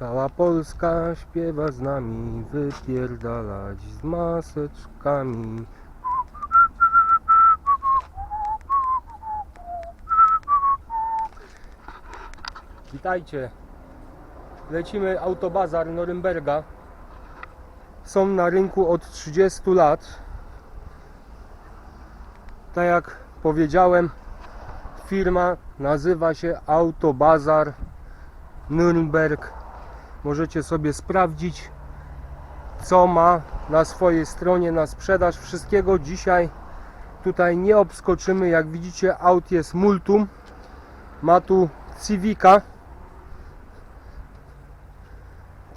Cała Polska śpiewa z nami, wypierdalać z maseczkami. Witajcie. Lecimy autobazar Norymberga. Są na rynku od 30 lat. Tak jak powiedziałem, firma nazywa się Autobazar Nürnberg. Możecie sobie sprawdzić, co ma na swojej stronie na sprzedaż. Wszystkiego dzisiaj tutaj nie obskoczymy. Jak widzicie, aut jest multum. Ma tu Civica.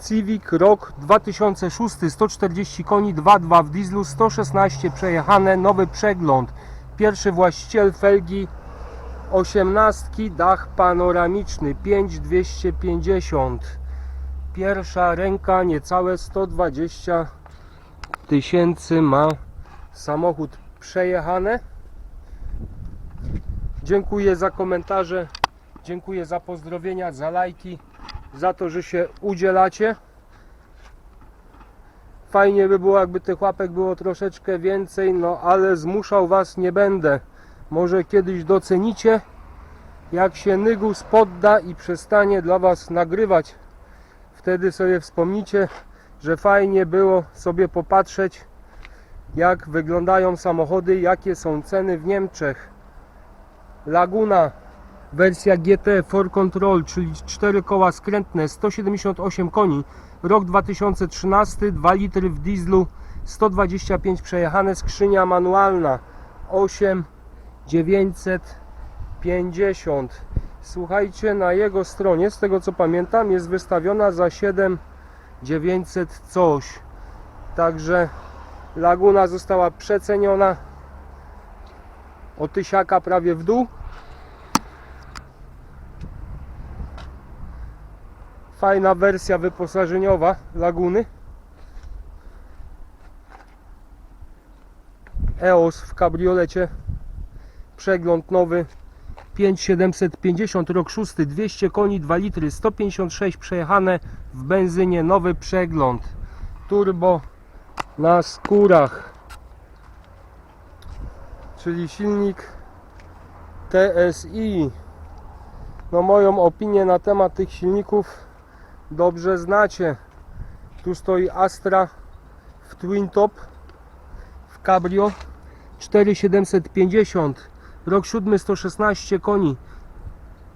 Civic rok 2006, 140 koni, 2.2 w dieslu, 116 przejechane, nowy przegląd. Pierwszy właściciel felgi 18, dach panoramiczny 5250. Pierwsza ręka niecałe 120 tysięcy ma samochód przejechane. Dziękuję za komentarze, dziękuję za pozdrowienia, za lajki, za to, że się udzielacie. Fajnie by było, jakby tych łapek było troszeczkę więcej, no ale zmuszał Was nie będę. Może kiedyś docenicie, jak się Nygus podda i przestanie dla Was nagrywać. Wtedy sobie wspomnicie, że fajnie było sobie popatrzeć, jak wyglądają samochody, jakie są ceny w Niemczech. Laguna, wersja GT for Control, czyli 4 koła skrętne, 178 koni, rok 2013, 2 litry w dieslu, 125 przejechane, skrzynia manualna, 8 950. Słuchajcie, na jego stronie, z tego co pamiętam, jest wystawiona za 7 900 coś. Także Laguna została przeceniona o tysiaka prawie w dół. Fajna wersja wyposażeniowa Laguny. EOS w kabriolecie. Przegląd nowy 5750 rok 6 200 koni 2 litry 156 przejechane w benzynie nowy przegląd. Turbo na skórach. Czyli silnik TSI no moją opinię na temat tych silników dobrze znacie. Tu stoi Astra w Twin Top w Cabrio 4750 rok 7 116 koni.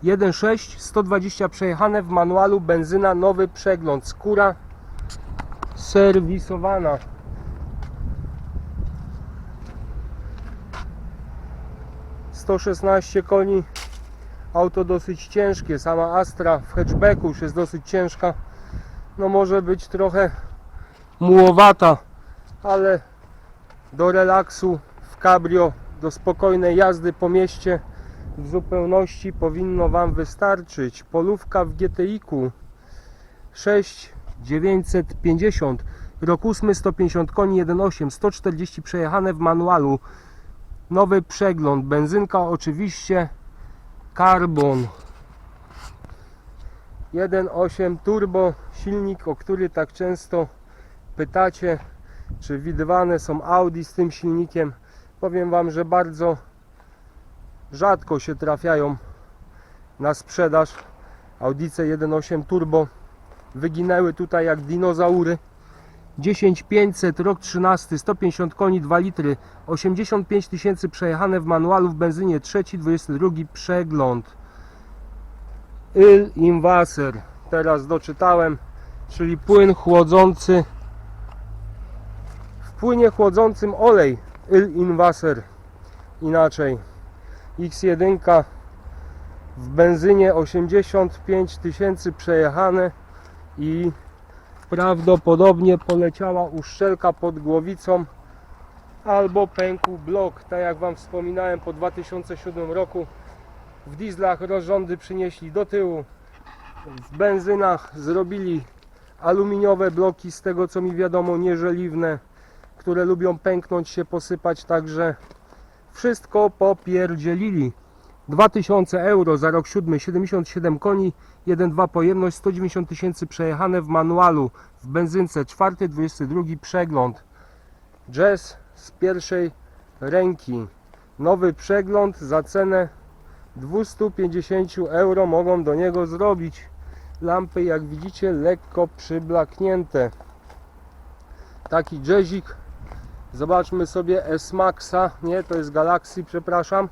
1.6 120 przejechane w manualu benzyna nowy przegląd. Skóra serwisowana. Sto szesnaście koni. Auto dosyć ciężkie. Sama Astra w hatchbacku już jest dosyć ciężka. No może być trochę mułowata ale do relaksu w cabrio do spokojnej jazdy po mieście w zupełności powinno Wam wystarczyć. Polówka w GTI-ku 6950 rok 8 150 koni 1.8 140 przejechane w manualu. Nowy przegląd. Benzynka oczywiście. Carbon 1.8 turbo. Silnik o który tak często pytacie czy widywane są Audi z tym silnikiem powiem Wam, że bardzo rzadko się trafiają na sprzedaż Audice 1.8 Turbo. Wyginęły tutaj jak dinozaury. 10500 rok 13 150 koni 2 litry. 85 tysięcy przejechane w manualu w benzynie trzeci 22 przegląd. Il Invaser. Teraz doczytałem czyli płyn chłodzący. W płynie chłodzącym olej Il Invaser inaczej X1 w benzynie 85 tysięcy przejechane i prawdopodobnie poleciała uszczelka pod głowicą albo pękł blok. Tak jak Wam wspominałem po 2007 roku w dieslach rozrządy przynieśli do tyłu. W benzynach zrobili aluminiowe bloki z tego co mi wiadomo nieżeliwne które lubią pęknąć się posypać także wszystko popierdzielili 2000 euro za rok 7, 77 koni, 1,2 pojemność, 190 tysięcy przejechane w manualu, w benzynce, 4, 22 przegląd. Jazz z pierwszej ręki. Nowy przegląd za cenę 250 euro mogą do niego zrobić. Lampy jak widzicie lekko przyblaknięte. Taki jazzik. Zobaczmy sobie S-Maxa, nie to jest Galaxy, przepraszam.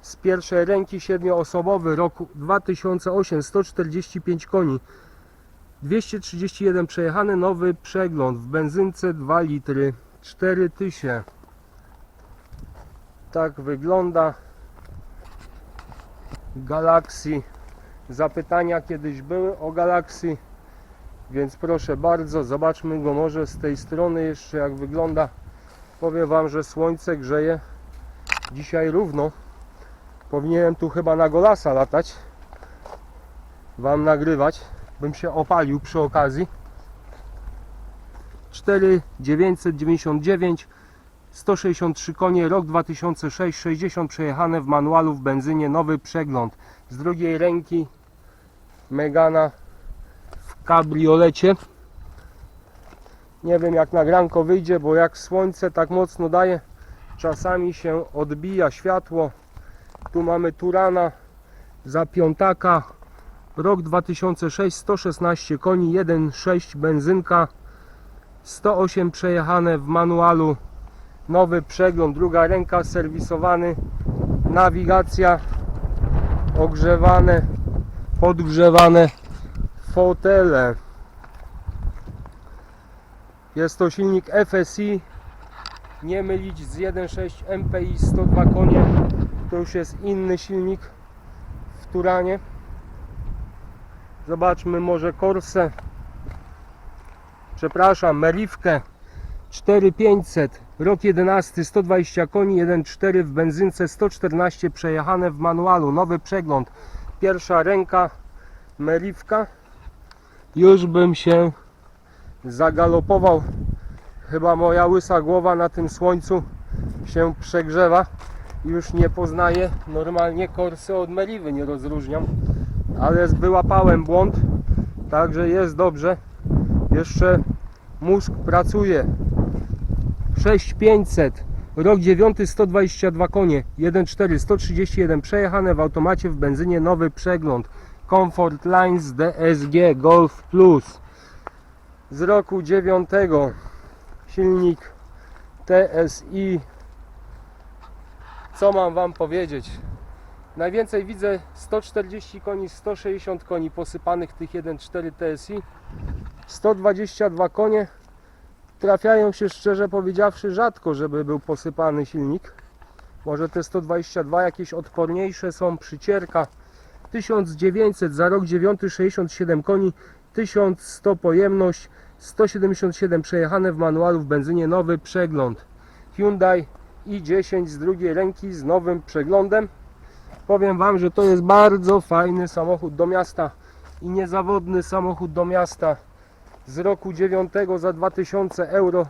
Z pierwszej ręki siedmioosobowy, roku 2008, 145 koni. 231 przejechany, nowy przegląd w benzynce 2 litry 4000 tak wygląda Galaxy zapytania kiedyś były o Galaxy więc proszę bardzo zobaczmy go może z tej strony jeszcze jak wygląda. Powiem wam, że słońce grzeje dzisiaj równo. Powinienem tu chyba na Golasa latać wam nagrywać. Bym się opalił przy okazji. 4,999 163 konie, rok 2006, 60 przejechane w manualu w benzynie, nowy przegląd. Z drugiej ręki Megana kabriolecie. Nie wiem jak nagranko wyjdzie, bo jak słońce tak mocno daje czasami się odbija światło. Tu mamy Turana za piątaka. Rok 2006 116 koni 1,6 benzynka 108 przejechane w manualu. Nowy przegląd, druga ręka serwisowany. Nawigacja ogrzewane podgrzewane fotele. Jest to silnik FSI nie mylić z 1.6 MPI 102 konie. To już jest inny silnik w Turanie. Zobaczmy może Corsę. Przepraszam, Meriwkę 4500, rok 11, 120 koni, 1.4 w benzynce, 114 przejechane w manualu, nowy przegląd, pierwsza ręka Meriwka. Już bym się zagalopował. Chyba moja łysa głowa na tym słońcu się przegrzewa. Już nie poznaję normalnie korsy od meliwy, nie rozróżniam ale wyłapałem błąd, także jest dobrze. Jeszcze mózg pracuje. 6500, rok 9, 122 konie, 1.4, 131 przejechane w automacie w benzynie, nowy przegląd. Comfort Lines DSG Golf Plus z roku 9 silnik TSI co mam wam powiedzieć Najwięcej widzę 140 koni, 160 koni posypanych tych 1.4 TSI. 122 konie trafiają się szczerze powiedziawszy rzadko, żeby był posypany silnik. Może te 122 jakieś odporniejsze są, przycierka. 1900 za rok 9, 67 koni, 1100 pojemność, 177 przejechane w manualu w benzynie, nowy przegląd. Hyundai i10 z drugiej ręki z nowym przeglądem. Powiem Wam, że to jest bardzo fajny samochód do miasta i niezawodny samochód do miasta z roku 9 za 2000 euro.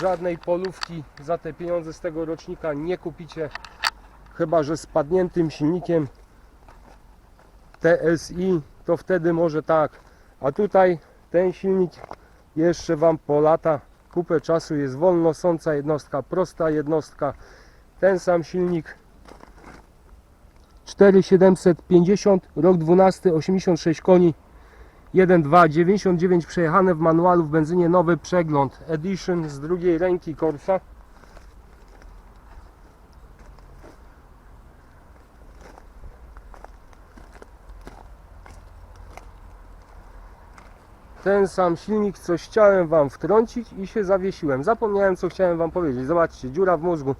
Żadnej polówki za te pieniądze z tego rocznika nie kupicie, chyba że z padniętym silnikiem TSI, to wtedy może tak. A tutaj ten silnik jeszcze Wam po lata kupę czasu jest wolno sąca jednostka, prosta jednostka. Ten sam silnik 4750, rok 12, 86 koni, 1.2, 99 przejechane w manualu w benzynie, nowy przegląd, edition z drugiej ręki Corsa. Ten sam silnik, coś chciałem Wam wtrącić i się zawiesiłem. Zapomniałem, co chciałem Wam powiedzieć. Zobaczcie, dziura w mózgu.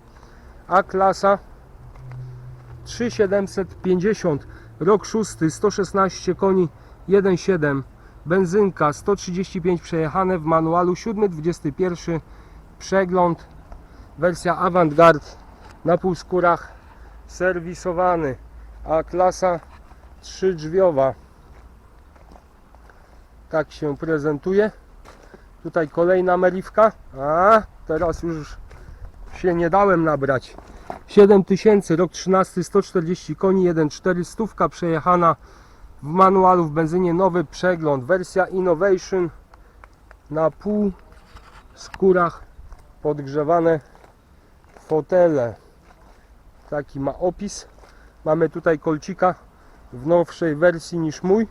A-klasa 3750 rok 6 116 koni 1.7 benzynka 135 przejechane w manualu 7 21 przegląd wersja Avantgarde na półskórach serwisowany a klasa 3 drzwiowa tak się prezentuje tutaj kolejna meriwka a teraz już się nie dałem nabrać 7000, rok 13, 140 koni, 1.4, stówka przejechana w manualu w benzynie, nowy przegląd, wersja Innovation na pół skórach podgrzewane fotele. Taki ma opis. Mamy tutaj kolcika w nowszej wersji niż mój.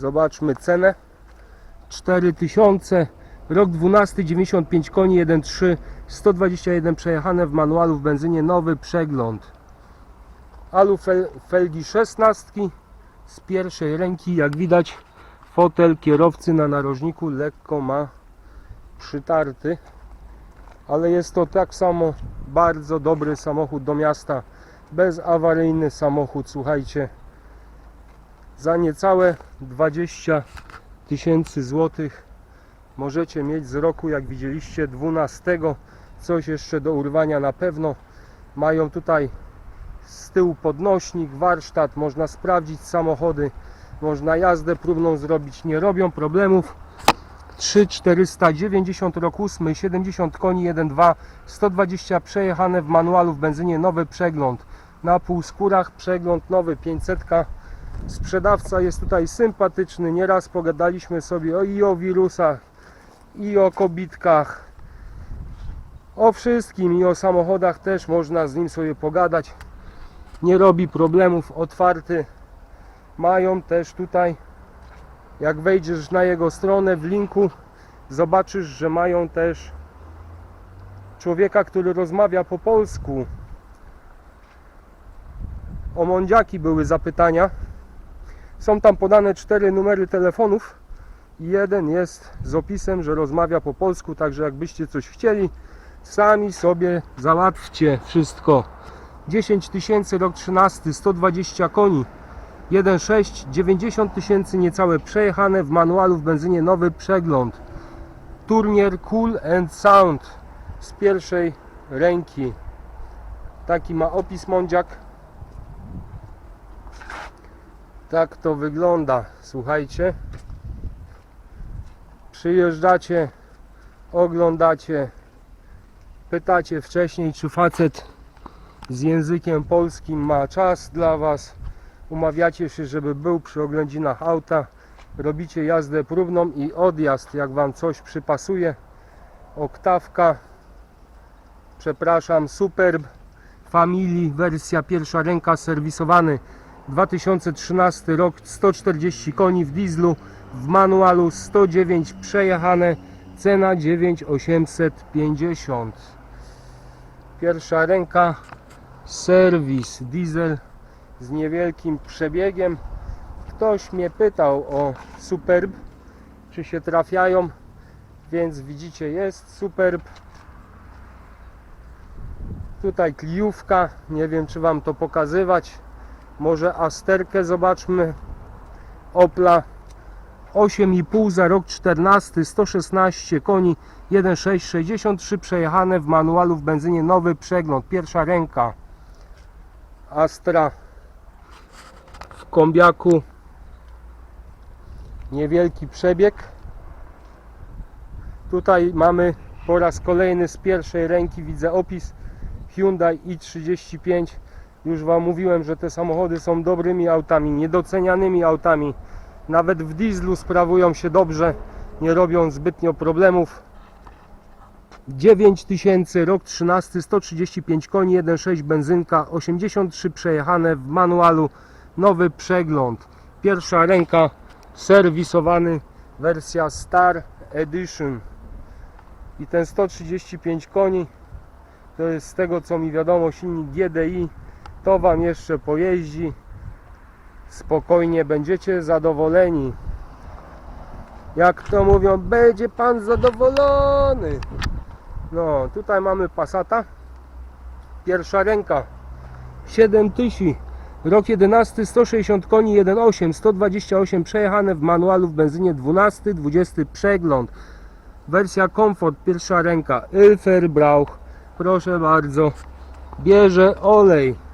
Zobaczmy cenę. 4000, rok 12, 95 koni, 1.3, 121 przejechane w manualu w benzynie, nowy przegląd. Alu fel, felgi 16 z pierwszej ręki, jak widać fotel kierowcy na narożniku lekko ma przytarty, ale jest to tak samo bardzo dobry samochód do miasta, bezawaryjny samochód, słuchajcie, za niecałe 20 tysięcy złotych możecie mieć z roku, jak widzieliście, 12. Coś jeszcze do urwania na pewno. Mają tutaj z tyłu podnośnik, warsztat, można sprawdzić samochody, można jazdę próbną zrobić, nie robią problemów. 3490 rok 8, 70 koni, 1.2, 120 przejechane w manualu w benzynie, nowy przegląd. Na półskórach przegląd nowy, 500 Sprzedawca jest tutaj sympatyczny. Nieraz pogadaliśmy sobie i o wirusach, i o kobitkach. O wszystkim i o samochodach też można z nim sobie pogadać. Nie robi problemów, otwarty. Mają też tutaj, jak wejdziesz na jego stronę w linku, zobaczysz, że mają też człowieka, który rozmawia po polsku. O mądziaki były zapytania. Są tam podane cztery numery telefonów. Jeden jest z opisem, że rozmawia po polsku, także jakbyście coś chcieli, sami sobie załatwcie wszystko. 10 tysięcy, rok 13, 120 koni, 1,6, 90 tysięcy niecałe przejechane w manualu w benzynie nowy przegląd. Turnier Cool and Sound z pierwszej ręki. Taki ma opis mądziak. Tak to wygląda. Słuchajcie. Przyjeżdżacie, oglądacie, pytacie wcześniej, czy facet z językiem polskim ma czas dla Was. Umawiacie się, żeby był przy oględzinach auta. Robicie jazdę próbną i odjazd, jak Wam coś przypasuje. Oktawka, przepraszam, Superb Family, wersja pierwsza ręka, serwisowany 2013 rok, 140 koni w dieslu, w manualu 109 przejechane, cena 9850. Pierwsza ręka, serwis, diesel z niewielkim przebiegiem. Ktoś mnie pytał o Superb, czy się trafiają, więc widzicie jest Superb. Tutaj kliówka, nie wiem czy Wam to pokazywać. Może Asterkę zobaczmy. Opla 8,5 za rok 14, 116 koni, 1,6, 63 przejechane w manualu w benzynie, nowy przegląd, pierwsza ręka. Astra w kombiaku, niewielki przebieg. Tutaj mamy po raz kolejny z pierwszej ręki, widzę opis Hyundai i35 już Wam mówiłem, że te samochody są dobrymi autami, niedocenianymi autami. Nawet w dieslu sprawują się dobrze, nie robią zbytnio problemów. 9000, rok 13, 135 koni, 1.6 benzynka, 83 przejechane w manualu, nowy przegląd. Pierwsza ręka, serwisowany, wersja Star Edition. I ten 135 koni to jest z tego co mi wiadomo silnik GDI to Wam jeszcze pojeździ spokojnie będziecie zadowoleni. Jak to mówią będzie Pan zadowolony. No tutaj mamy Passata. Pierwsza ręka. 7000 rok 11 160 koni 1.8 128 przejechane w manualu w benzynie 12 20 przegląd. Wersja Comfort pierwsza ręka. Ilfer Brauch. Proszę bardzo. Bierze olej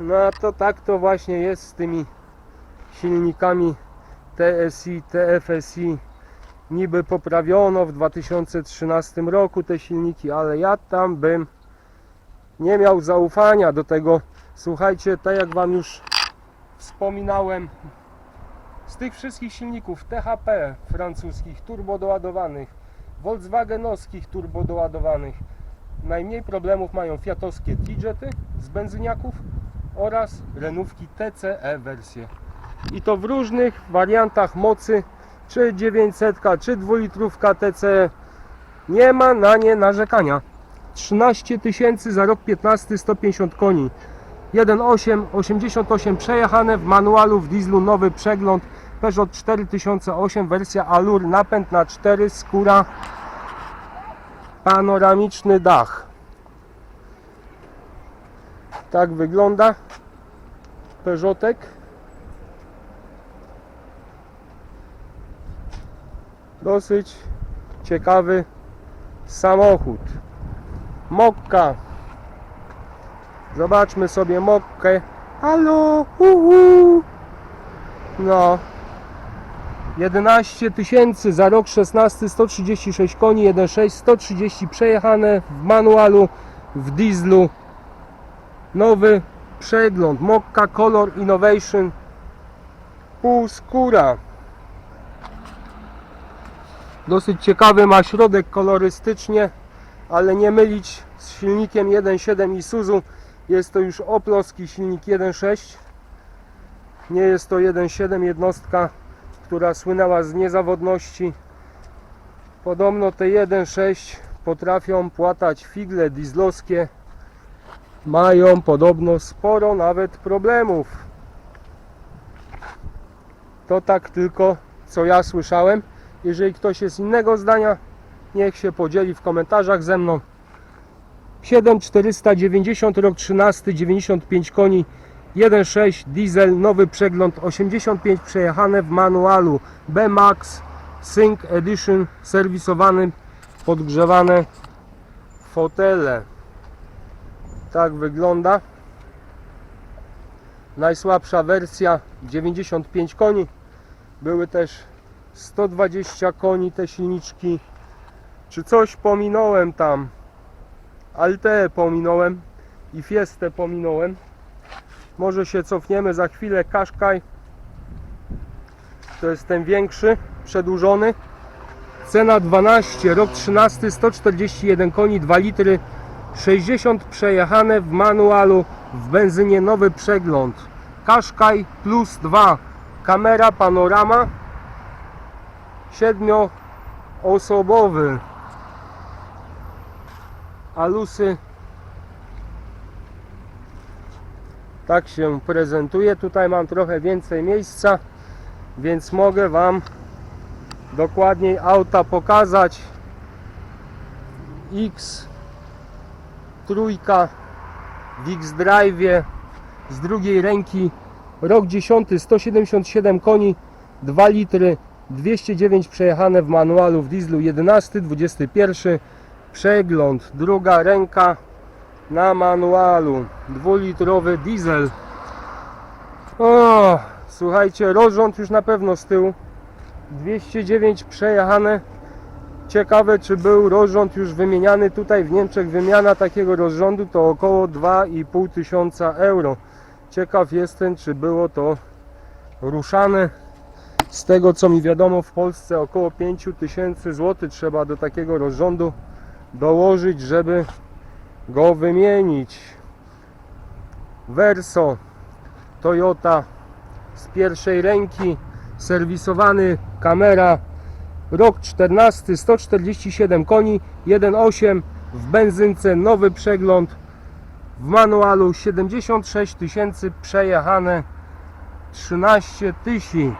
no to tak to właśnie jest z tymi silnikami TSI, TFSI niby poprawiono w 2013 roku te silniki, ale ja tam bym nie miał zaufania do tego. Słuchajcie, tak jak Wam już wspominałem, z tych wszystkich silników THP francuskich turbodoładowanych, Volkswagenowskich turbodoładowanych, najmniej problemów mają fiatowskie T-Jety z benzyniaków oraz Renówki TCE wersje. I to w różnych wariantach mocy, czy 900, czy 2 litrówka TCE. Nie ma na nie narzekania. 13 tysięcy za rok 15 150 koni 1.8 88 przejechane w manualu w dieslu nowy przegląd Peugeot 4008 wersja Allure napęd na 4 skóra panoramiczny dach tak wygląda Peugeotek dosyć ciekawy samochód Mokka. Zobaczmy sobie Mokkę. Halo, uhu. No. 11 tysięcy za rok 16, 136 koni, 1.6, 130 przejechane w manualu, w dieslu. Nowy przegląd, Mokka Color Innovation, półskóra. Dosyć ciekawy ma środek kolorystycznie ale nie mylić z silnikiem 1.7 Isuzu. Jest to już oplowski silnik 1.6. Nie jest to 1.7 jednostka, która słynęła z niezawodności. Podobno te 1.6 potrafią płatać figle dieslowskie. Mają podobno sporo nawet problemów. To tak tylko co ja słyszałem. Jeżeli ktoś jest innego zdania, Niech się podzieli w komentarzach ze mną. 7490 rok 13 95 koni 1.6 diesel nowy przegląd 85 przejechane w manualu B-Max Sync Edition serwisowany podgrzewane fotele tak wygląda najsłabsza wersja 95 koni były też 120 koni te silniczki czy coś pominąłem tam? Altę pominąłem i Fiestę pominąłem. Może się cofniemy za chwilę. Kaszkaj to jest ten większy, przedłużony. Cena 12, rok 13, 141 koni, 2 litry, 60 przejechane w manualu, w benzynie nowy przegląd. Kaszkaj plus 2, kamera panorama, 7 osobowy alusy. Tak się prezentuje. Tutaj mam trochę więcej miejsca więc mogę Wam dokładniej auta pokazać. X trójka w X-Drive z drugiej ręki rok 10 177 koni 2 litry 209 przejechane w manualu w dieslu 11 21 przegląd, druga ręka na manualu, dwulitrowy diesel. O, słuchajcie, rozrząd już na pewno z tyłu. 209 przejechane. Ciekawe, czy był rozrząd już wymieniany. Tutaj w Niemczech wymiana takiego rozrządu to około 2,5 tysiąca euro. Ciekaw jestem, czy było to ruszane. Z tego co mi wiadomo, w Polsce około 5 tysięcy złotych trzeba do takiego rozrządu dołożyć, żeby go wymienić. Verso Toyota z pierwszej ręki, serwisowany kamera rok 14, 147 koni, 1.8 w benzynce, nowy przegląd w manualu 76 tysięcy przejechane 13 tysięcy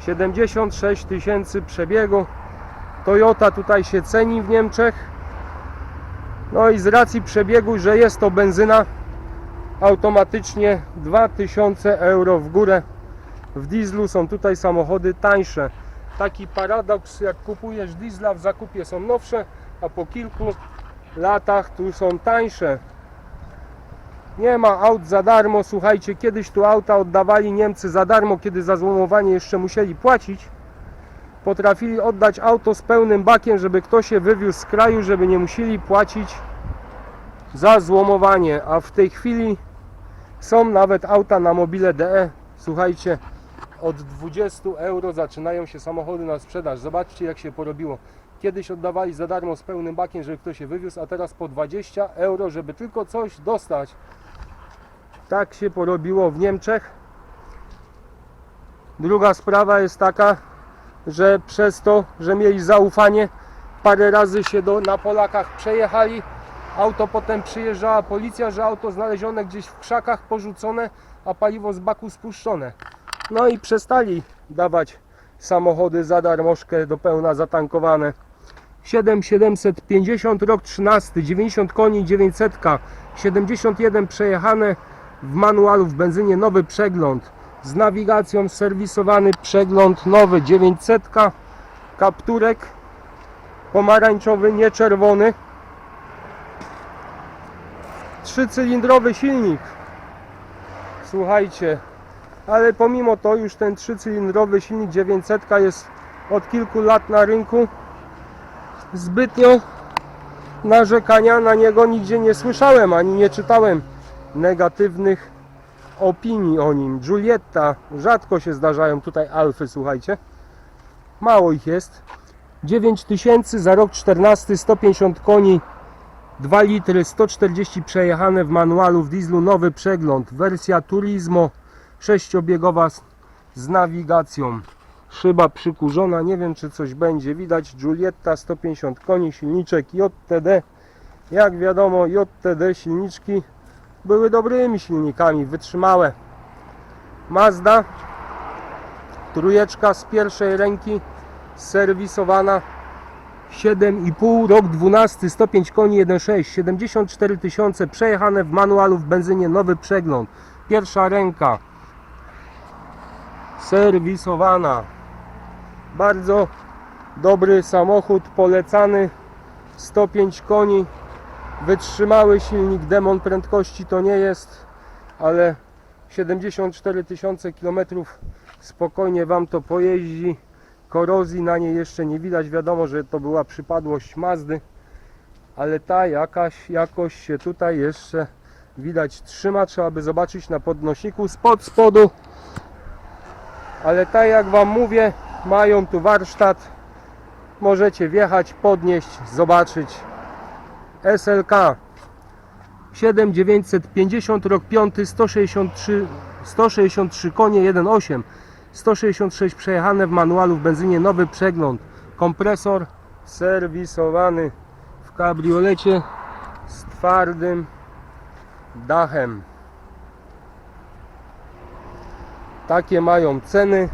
76 tysięcy przebiegu Toyota tutaj się ceni w Niemczech. No i z racji przebiegu, że jest to benzyna, automatycznie 2000 euro w górę. W dieslu są tutaj samochody tańsze. Taki paradoks, jak kupujesz diesla w zakupie są nowsze, a po kilku latach tu są tańsze. Nie ma aut za darmo. Słuchajcie, kiedyś tu auta oddawali Niemcy za darmo, kiedy za złomowanie jeszcze musieli płacić potrafili oddać auto z pełnym bakiem, żeby ktoś się wywiózł z kraju, żeby nie musieli płacić za złomowanie, a w tej chwili są nawet auta na mobile DE. Słuchajcie, od 20 euro zaczynają się samochody na sprzedaż. Zobaczcie jak się porobiło. Kiedyś oddawali za darmo z pełnym bakiem, żeby ktoś się wywiózł, a teraz po 20 euro, żeby tylko coś dostać. Tak się porobiło w Niemczech. Druga sprawa jest taka, że przez to, że mieli zaufanie, parę razy się do, na Polakach przejechali. Auto potem przyjeżdżała policja, że auto znalezione gdzieś w krzakach, porzucone, a paliwo z baku spuszczone. No i przestali dawać samochody za darmożkę do pełna zatankowane. 7750 rok 13, 90 koni 900, 71 przejechane w manualu w benzynie nowy przegląd. Z nawigacją serwisowany przegląd nowy 900 kapturek pomarańczowy, nie czerwony trzycylindrowy silnik. Słuchajcie ale pomimo to już ten trzycylindrowy silnik 900 jest od kilku lat na rynku zbytnio narzekania na niego nigdzie nie słyszałem ani nie czytałem negatywnych opinii o nim. Giulietta, rzadko się zdarzają tutaj alfy, słuchajcie. Mało ich jest. 9000 za rok 14, 150 koni, 2 litry, 140 przejechane w manualu w dieslu, nowy przegląd, wersja Turismo, sześciobiegowa z, nawigacją. Szyba przykurzona, nie wiem czy coś będzie widać. Giulietta 150 koni, silniczek JTD. Jak wiadomo, JTD silniczki były dobrymi silnikami, wytrzymałe. Mazda, trójeczka z pierwszej ręki, serwisowana 7,5, rok 12, 105 koni, 1,6, 74 tysiące, przejechane w manualu w benzynie, nowy przegląd, pierwsza ręka, serwisowana. Bardzo dobry samochód, polecany, 105 koni, wytrzymały silnik, demon prędkości to nie jest, ale 74 tysiące kilometrów spokojnie Wam to pojeździ. Korozji na niej jeszcze nie widać, wiadomo, że to była przypadłość Mazdy, ale ta jakaś jakoś się tutaj jeszcze widać trzyma, trzeba by zobaczyć na podnośniku spod spodu, ale tak jak Wam mówię, mają tu warsztat, możecie wjechać, podnieść, zobaczyć, SLK 7950 rok 5 163 163 konie 1.8 166 przejechane w manualu w benzynie nowy przegląd. Kompresor serwisowany w kabriolecie z twardym dachem takie mają ceny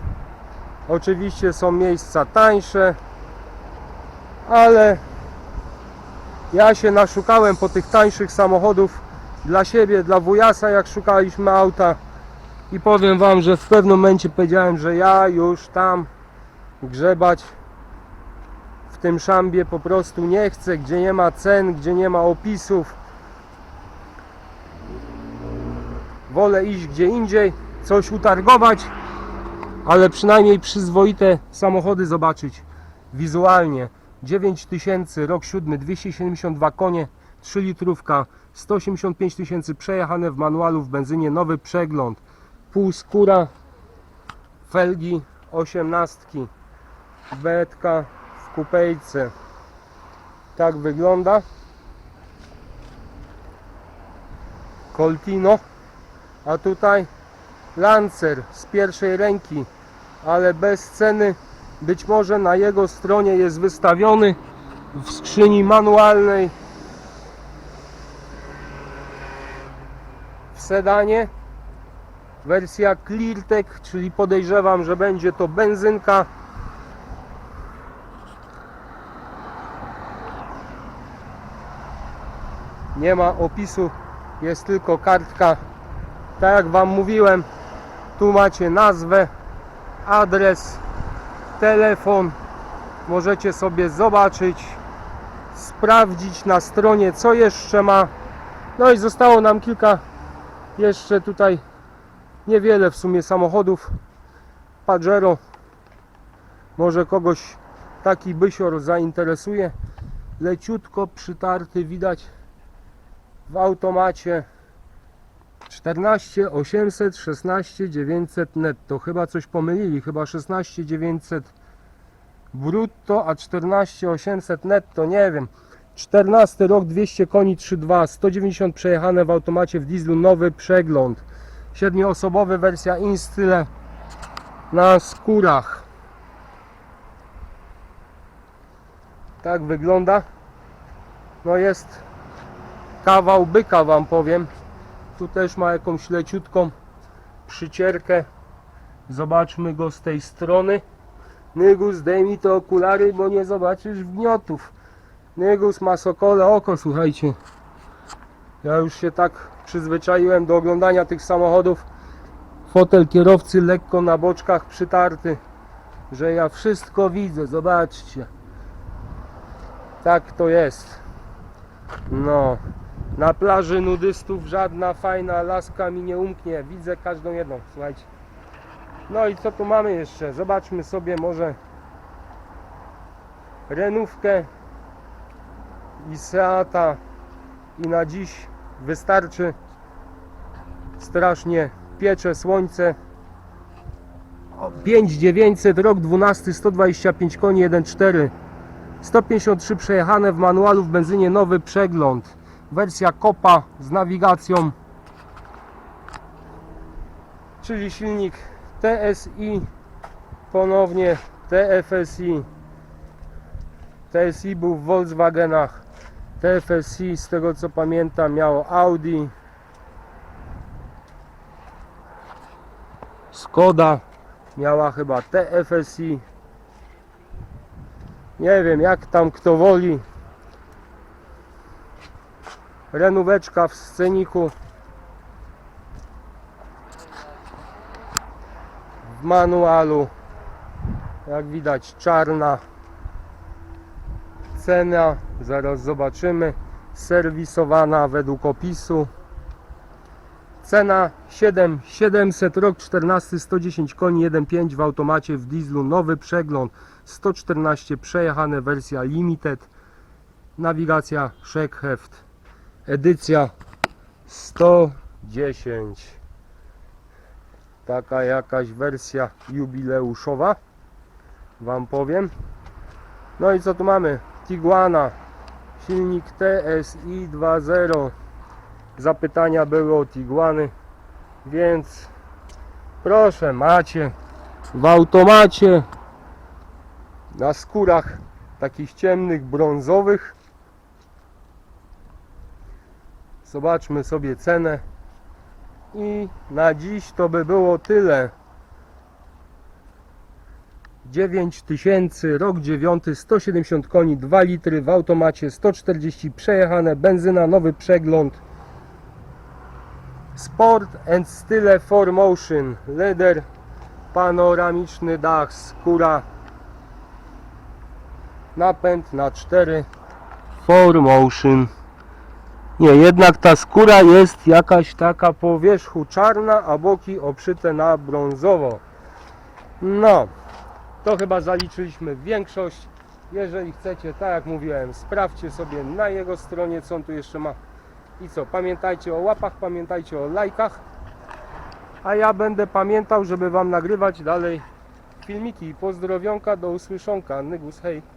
oczywiście są miejsca tańsze ale ja się naszukałem po tych tańszych samochodów dla siebie, dla wujasa, jak szukaliśmy auta. I powiem Wam, że w pewnym momencie powiedziałem, że ja już tam grzebać w tym szambie po prostu nie chcę, gdzie nie ma cen, gdzie nie ma opisów. Wolę iść gdzie indziej, coś utargować, ale przynajmniej przyzwoite samochody zobaczyć wizualnie. 9000, rok 7, 272 konie, 3 litrówka, 185 tysięcy przejechane w manualu w benzynie, nowy przegląd, półskóra, felgi 18, betka w kupejce. Tak wygląda. Coltino, a tutaj Lancer z pierwszej ręki, ale bez ceny. Być może na jego stronie jest wystawiony w skrzyni manualnej. W sedanie. Wersja Cleartech, czyli podejrzewam, że będzie to benzynka. Nie ma opisu jest tylko kartka. Tak jak wam mówiłem tu macie nazwę adres telefon. Możecie sobie zobaczyć sprawdzić na stronie co jeszcze ma. No i zostało nam kilka jeszcze tutaj niewiele w sumie samochodów. Pajero. Może kogoś taki bysior zainteresuje. Leciutko przytarty widać w automacie 14 800 16 900 netto. Chyba coś pomylili, chyba 16 900 brutto, a 14 800 netto, nie wiem. 14 rok 200 koni 3.2, 190 przejechane w automacie w dieslu, nowy przegląd. Siedmioosobowy wersja Instyle na skórach. Tak wygląda. No jest kawał byka wam powiem. Tu też ma jakąś leciutką przycierkę. Zobaczmy go z tej strony. Nygus, zdejmij te okulary, bo nie zobaczysz wgniotów. Nygus ma sokole oko, słuchajcie. Ja już się tak przyzwyczaiłem do oglądania tych samochodów. Fotel kierowcy lekko na boczkach przytarty, że ja wszystko widzę, zobaczcie. Tak to jest. No, na plaży nudystów żadna fajna laska mi nie umknie. Widzę każdą jedną, słuchajcie. No i co tu mamy jeszcze? Zobaczmy sobie może renówkę i Seata i na dziś wystarczy. Strasznie piecze słońce. O, 5900 rok 12 125 koni 1.4 153 przejechane w manualu w benzynie nowy przegląd wersja kopa z nawigacją. Czyli silnik TSI ponownie TFSI TSI był w Volkswagenach. TFSI z tego co pamiętam miało Audi. Skoda miała chyba TFSI nie wiem jak tam kto woli renóweczka w sceniku. W manualu. Jak widać czarna. Cena zaraz zobaczymy. Serwisowana według opisu. Cena 7700 rok 14 110 koni 1.5 w automacie w dieslu nowy przegląd. 114 przejechane wersja limited. Nawigacja Sheckheft edycja 110 taka jakaś wersja jubileuszowa wam powiem. No i co tu mamy? Tiguana silnik TSI 2.0 zapytania były o Tiguany więc proszę macie w automacie na skórach takich ciemnych brązowych zobaczmy sobie cenę. I na dziś to by było tyle. 9000 rok 9 170 koni 2 litry w automacie 140 przejechane benzyna nowy przegląd. Sport and Style 4Motion leder panoramiczny dach skóra napęd na 4 4Motion nie, jednak ta skóra jest jakaś taka po wierzchu czarna, a boki obszyte na brązowo. No, to chyba zaliczyliśmy większość. Jeżeli chcecie, tak jak mówiłem, sprawdźcie sobie na jego stronie, co on tu jeszcze ma. I co, pamiętajcie o łapach, pamiętajcie o lajkach. A ja będę pamiętał, żeby Wam nagrywać dalej filmiki. Pozdrowionka, do usłyszonka. Nygus, hej.